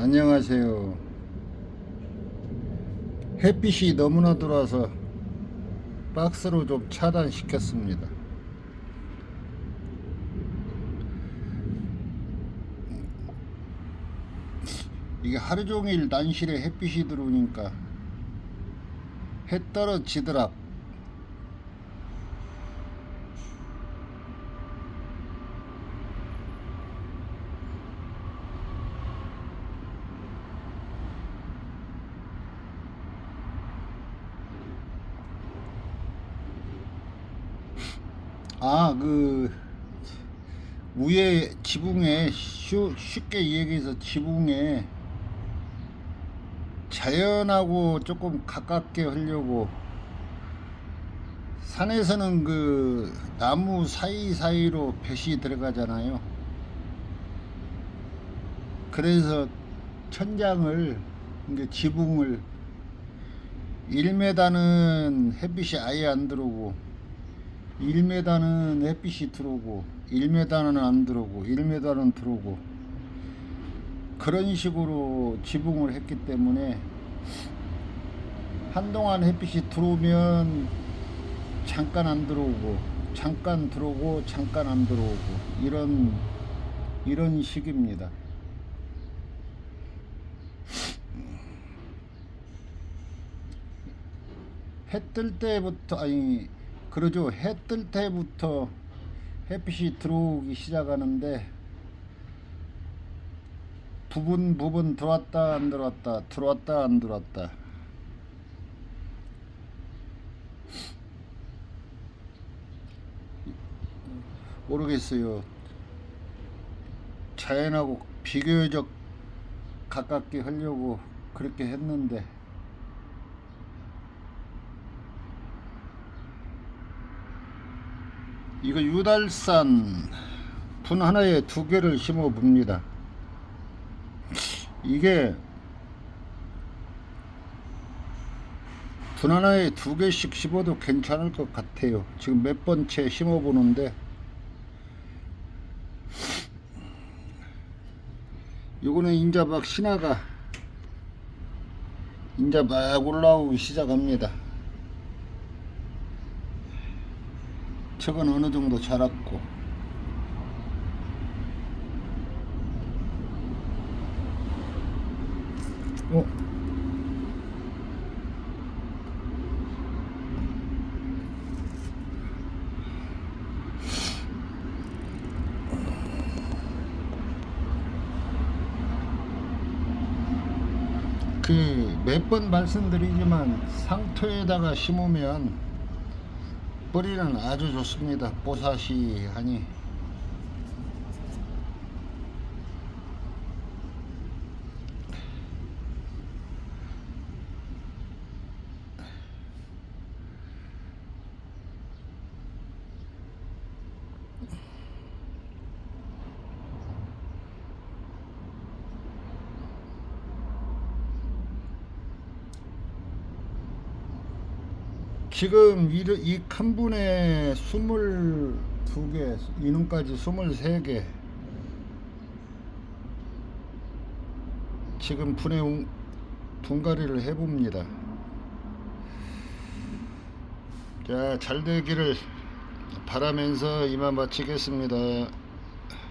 안녕하세요. 햇빛이 너무나 들어와서 박스로 좀 차단시켰습니다. 이게 하루 종일 난실에 햇빛이 들어오니까 해 떨어지더라. 아, 그 위에 지붕에 쉬, 쉽게 얘기해서 지붕에 자연하고 조금 가깝게 하려고 산에서는 그 나무 사이사이로 볕이 들어가잖아요. 그래서 천장을 이게 지붕을 1m는 햇빛이 아예 안 들어오고 1m는 햇빛이 들어오고 1m는 안 들어오고 1m는 들어오고 그런 식으로 지붕을 했기 때문에 한동안 햇빛이 들어오면 잠깐 안 들어오고 잠깐 들어오고 잠깐 안 들어오고 이런 이런 식입니다. 해 뜰 때부터 아니 그러죠. 해 뜰 때부터 햇빛이 들어오기 시작하는데 부분 부분 들어왔다 안 들어왔다 들어왔다 안 들어왔다. 모르겠어요. 자연하고 비교적 가깝게 하려고 그렇게 했는데 이거 유달산 분 하나에 두 개를 심어 봅니다. 이게 분 하나에 두 개씩 심어도 괜찮을 것 같아요. 지금 몇 번째 심어 보는데 요거는 인자 막 신화가 인자 막 올라오기 시작합니다. 척은 어느 정도 자랐고 어? 그몇 번 말씀드리지만 상토에다가 심으면 뿌리는 아주 좋습니다. 뽀사시하니. 지금 이, 이 칸분에 22개, 이놈까지 23개. 지금 분해 운- 분갈이를 해봅니다. 자, 잘 되기를 바라면서 이만 마치겠습니다.